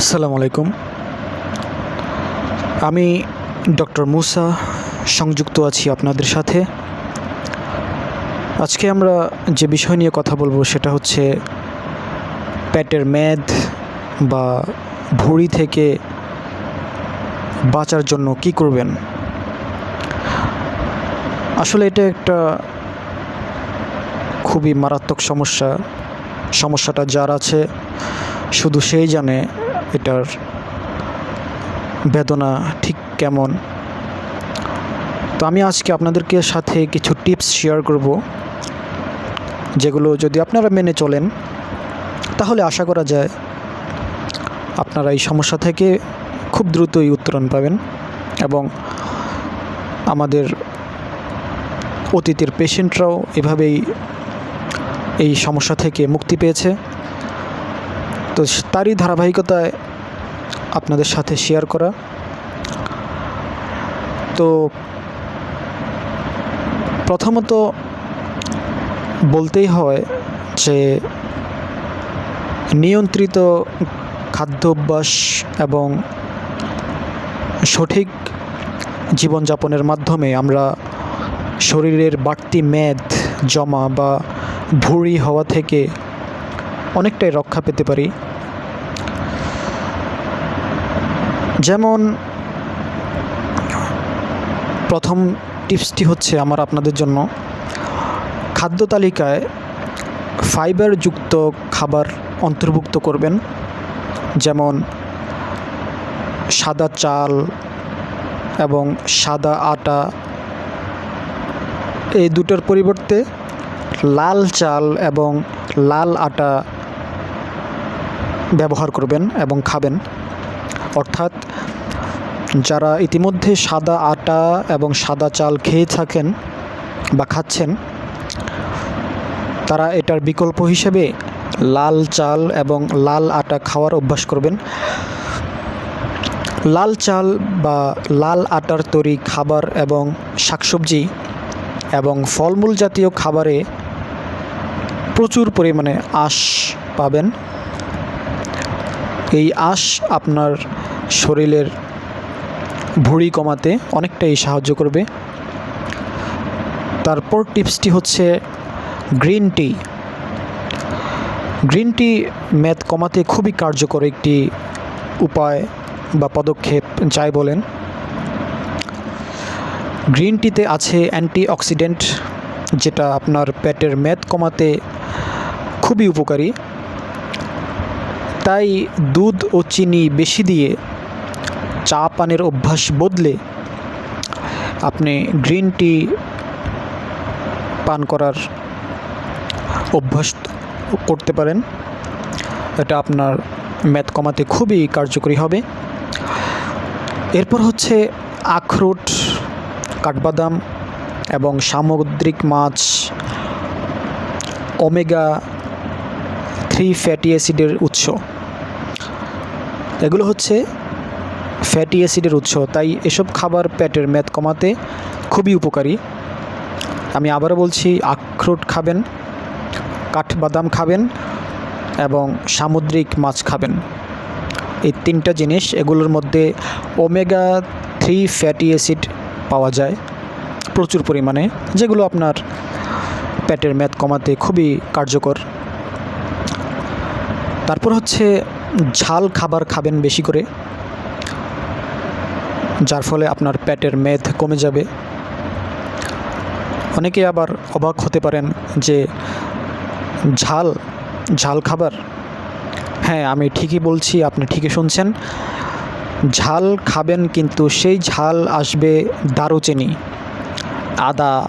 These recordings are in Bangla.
আসসালামু আলাইকুম। আমি ডক্টর মুসা, সংযুক্ত আছি আপনাদের সাথে। আজকে আমরা যে বিষয় নিয়ে কথা বলব সেটা হচ্ছে পেটের মেদ বা ভুঁড়ি থেকে বাঁচার জন্য কি করবেন। আসলে এটা একটা খুবই মারাত্মক সমস্যা। সমস্যাটা যার আছে, শুধু সেই জানে এটার বেদনা ঠিক কেমন? তো আমি আজকে আপনাদেরকে সাথে কিছু টিপস শেয়ার করব, যেগুলো যদি আপনারা মেনে চলেন, তাহলে আশা করা যায় আপনারা এই সমস্যা থেকে খুব দ্রুতই উত্তরণ পাবেন এবং আমাদের অতীতের পেশেন্টরাও এভাবেই এই সমস্যা থেকে মুক্তি পেয়েছে। তো তারই ধারাবাহিকতায় আপনাদের সাথে শেয়ার করা। তো প্রথমত বলতেই হয় যে নিয়ন্ত্রিত খাদ্যাভ্যাস এবং সঠিক জীবনযাপনের মাধ্যমে আমরা শরীরের বাড়তি মেদ, জমা বা ভুঁড়ি হওয়া থেকে অনেকটাই রক্ষা পেতে পারি। যেমন প্রথম টিপসটি হচ্ছে আমার আপনাদের জন্য। খাদ্য তালিকায় ফাইবারযুক্ত খাবার অন্তর্ভুক্ত করবেন, যেমন সাদা চাল এবং সাদা আটা। এই দুটোর পরিবর্তে লাল চাল এবং লাল আটা ব্যবহার করবেন এবং খাবেন। অর্থাৎ যারা ইতিমধ্যে সাদা আটা এবং সাদা চাল খেয়ে থাকেন বা খাচ্ছেন, তারা এটার বিকল্প হিসেবে লাল চাল এবং লাল আটা খাওয়ার অভ্যাস করবেন। লাল চাল বা লাল আটার তৈরি খাবার এবং শাকসবজি এবং ফলমূল জাতীয় খাবারে প্রচুর পরিমাণে আঁশ পাবেন। এই আঁশ আপনার শরীরের ভুঁড়ি কমাতে অনেকটাই সাহায্য করবে। তারপর টিপসটি হচ্ছে গ্রিন টি। গ্রিন টি মেদ কমাতে খুবই কার্যকর একটি উপায় বা পদক্ষেপ, যাই বলেন। গ্রিন টিতে আছে অ্যান্টিঅক্সিডেন্ট, যেটা আপনার পেটের মেদ কমাতে খুবই উপকারী। তাই দুধ ও চিনি বেশি দিয়ে চা পানের অভ্যাস বদলে আপনি গ্রিন টি পান করার অভ্যাস করতে পারেন। এটা আপনার মেদ কমাতে খুবই কার্যকরী হবে। এরপর হচ্ছে আখরোট, কাঠবাদাম এবং সামুদ্রিক মাছ, ওমেগা থ্রি ফ্যাটি অ্যাসিডের উৎস। এগুলো হচ্ছে ফ্যাটি অ্যাসিডের উৎস, তাই এসব খাবার পেটের মেদ কমাতে খুবই উপকারী। আমি আবারও বলছি, আখরোট খাবেন, কাঠবাদাম খাবেন এবং সামুদ্রিক মাছ খাবেন। এই তিনটা জিনিস, এগুলোর মধ্যে ওমেগা থ্রি ফ্যাটি অ্যাসিড পাওয়া যায় প্রচুর পরিমাণে, যেগুলো আপনার পেটের মেদ কমাতে খুবই কার্যকর। তারপর হচ্ছে, ঝাল খাবার খাবেন বেশি করে। যার ফলে আপনার পেটের মেদ কমে যাবে। অনেকে আবার অবাক হতে পারেন যে ঝাল ঝাল খাবার? হ্যাঁ আমি ঠিকই বলছি, আপনি ঠিকই শুনছেন। ঝাল খাবেন কিন্তু সেই ঝাল আসবে দারুচিনি, আদা,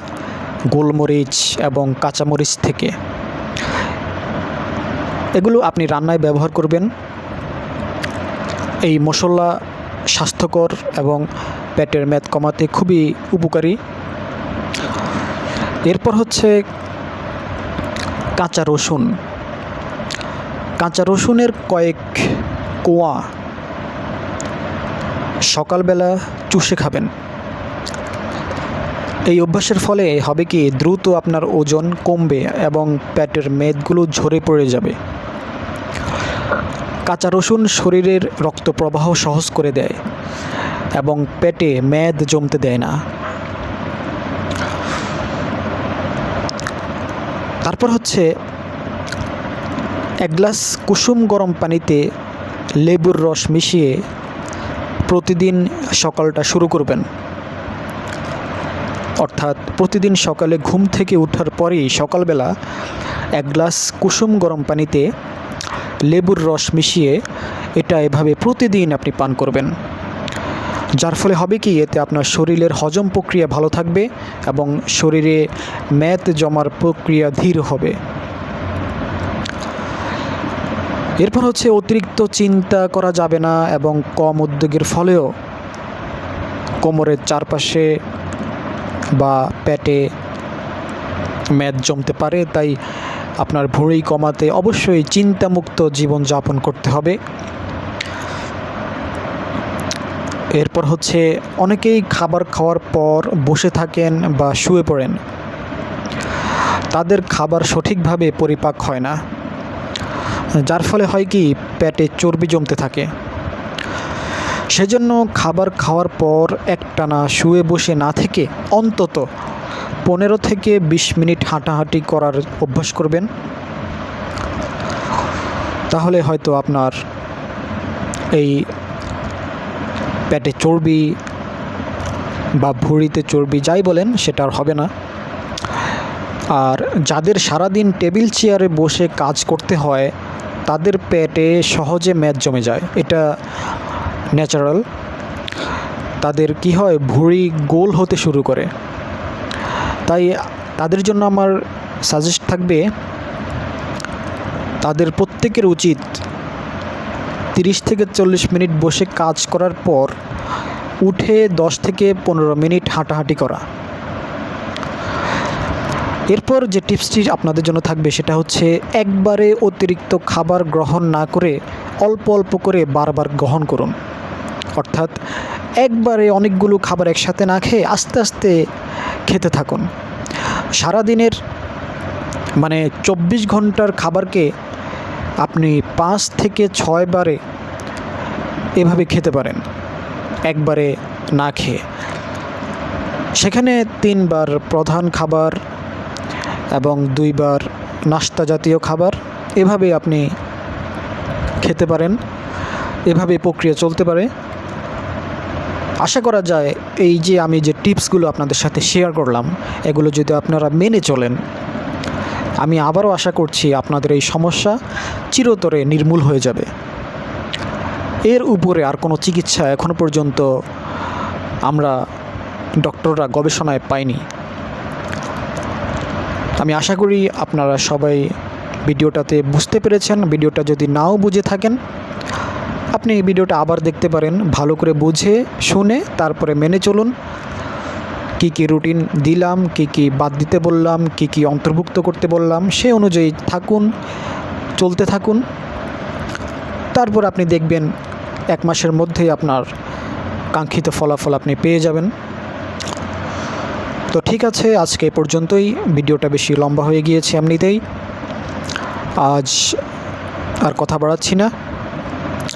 গোলমরিচ এবং কাঁচামরিচ থেকে। এগুলো আপনি রান্নায় ব্যবহার করবেন। এই মশলা স্বাস্থ্যকর এবং পেটের মেদ কমাতে খুবই উপকারী। এরপর হচ্ছে কাঁচা রসুন। কাঁচা রসুনের কয়েক কোয়া সকালবেলা চুষে খাবেন। এই অভ্যাসের ফলে হবে কি, দ্রুত আপনার ওজন কমবে এবং পেটের মেদগুলো ঝরে পড়ে যাবে। কাঁচা রসুন শরীরের রক্ত প্রবাহ সহজ করে দেয় এবং পেটে মেদ জমতে দেয় না। তারপর হচ্ছে এক গ্লাস কুসুম গরম পানিতে লেবুর রস মিশিয়ে প্রতিদিন সকালটা শুরু করবেন। অর্থাৎ প্রতিদিন সকালে ঘুম থেকে ওঠার পরেই সকালবেলা এক গ্লাস কুসুম গরম পানিতে লেবুর রস মিশিয়ে এটা এভাবে প্রতিদিন আপনি পান করবেন। যার ফলে হবে কি, এতে আপনার শরীরের হজম প্রক্রিয়া ভালো থাকবে এবং শরীরে ম্যাথ জমার প্রক্রিয়া ধীর হবে। এরপর হচ্ছে অতিরিক্ত চিন্তা করা যাবে না এবং কম উদ্যোগের ফলেও কোমরের চারপাশে বা পেটে ম্যাদ জমতে পারে, তাই আপনার ভুঁড়ি কমাতে অবশ্যই চিন্তামুক্ত জীবনযাপন করতে হবে। এরপর হচ্ছে অনেকেই খাবার খাওয়ার পর বসে থাকেন বা শুয়ে পড়েন। তাদের খাবার সঠিকভাবে পরিপাক হয় না। যার ফলে হয় কি, পেটে চর্বি জমতে থাকে। সেজন্য খাবার খাওয়ার পর একটানা শুয়ে বসে না থেকে অন্তত পনেরো থেকে বিশ মিনিট হাঁটাহাঁটি করার অভ্যাস করবেন। তাহলে হয়তো আপনার এই পেটে চর্বি বা ভুঁড়িতে চর্বি যাই বলেন সেটা আর হবে না। আর যাদের সারাদিন টেবিল চেয়ারে বসে কাজ করতে হয়, তাদের পেটে সহজে ম্যাদ জমে যায়। এটা ন্যাচারাল। তাদের কি হয়? ভুঁড়ি গোল হতে শুরু করে। তাই তাদের জন্য আমার সাজেস্ট থাকবে তাদের প্রত্যেকের উচিত তিরিশ থেকে চল্লিশ মিনিট বসে কাজ করার পর উঠে দশ থেকে পনেরো মিনিট হাঁটাহাঁটি করা। এরপর যে টিপসটি আপনাদের জন্য থাকবে সেটা হচ্ছে একবারে অতিরিক্ত খাবার গ্রহণ না করে অল্প অল্প করে বারবার গ্রহণ করুন। অর্থাৎ একবারে অনেকগুলো খাবার একসাথে না খেয়ে আস্তে আস্তে খেতে থাকুন। সারাদিনের মানে চব্বিশ ঘণ্টার খাবারকে আপনি পাঁচ থেকে ছয় বারে এভাবে খেতে পারেন, একবারে না খেয়ে। সেখানে তিনবার প্রধান খাবার এবং দুইবার নাস্তা জাতীয় খাবার এভাবে আপনি খেতে পারেন। এভাবে প্রক্রিয়া চলতে পারে। আশা করা যায় এই যে আমি যে টিপসগুলো আপনাদের সাথে শেয়ার করলাম, এগুলো যদি আপনারা মেনে চলেন, আমি আবারও আশা করছি আপনাদের এই সমস্যা চিরতরে নির্মূল হয়ে যাবে। এর উপরে আর কোনো চিকিৎসা এখনও পর্যন্ত আমরা ডক্টররা গবেষণায় পাইনি। আমি আশা করি আপনারা সবাই ভিডিওটাতে বুঝতে পেরেছেন, ভিডিওটা যদি নাও বুঝে থাকেন আপনি এই ভিডিওটা আবার দেখতে পারেন, ভালো করে বুঝে, শুনে, তারপরে মেনে চলুন। কি কি রুটিন দিলাম, কি কি বাদ দিতে বললাম, কি কি অন্তর্ভুক্ত করতে বললাম, সে অনুযায়ী থাকুন, চলতে থাকুন। তারপর আপনি দেখবেন এক মাসের মধ্যেই আপনার কাঙ্ক্ষিত ফলাফল আপনি পেয়ে যাবেন। তো ঠিক আছে, আজকে পর্যন্তই। ভিডিওটা বেশি লম্বা হয়ে গিয়েছে এমনিতেই। আজ আর কথা বাড়াচ্ছি না।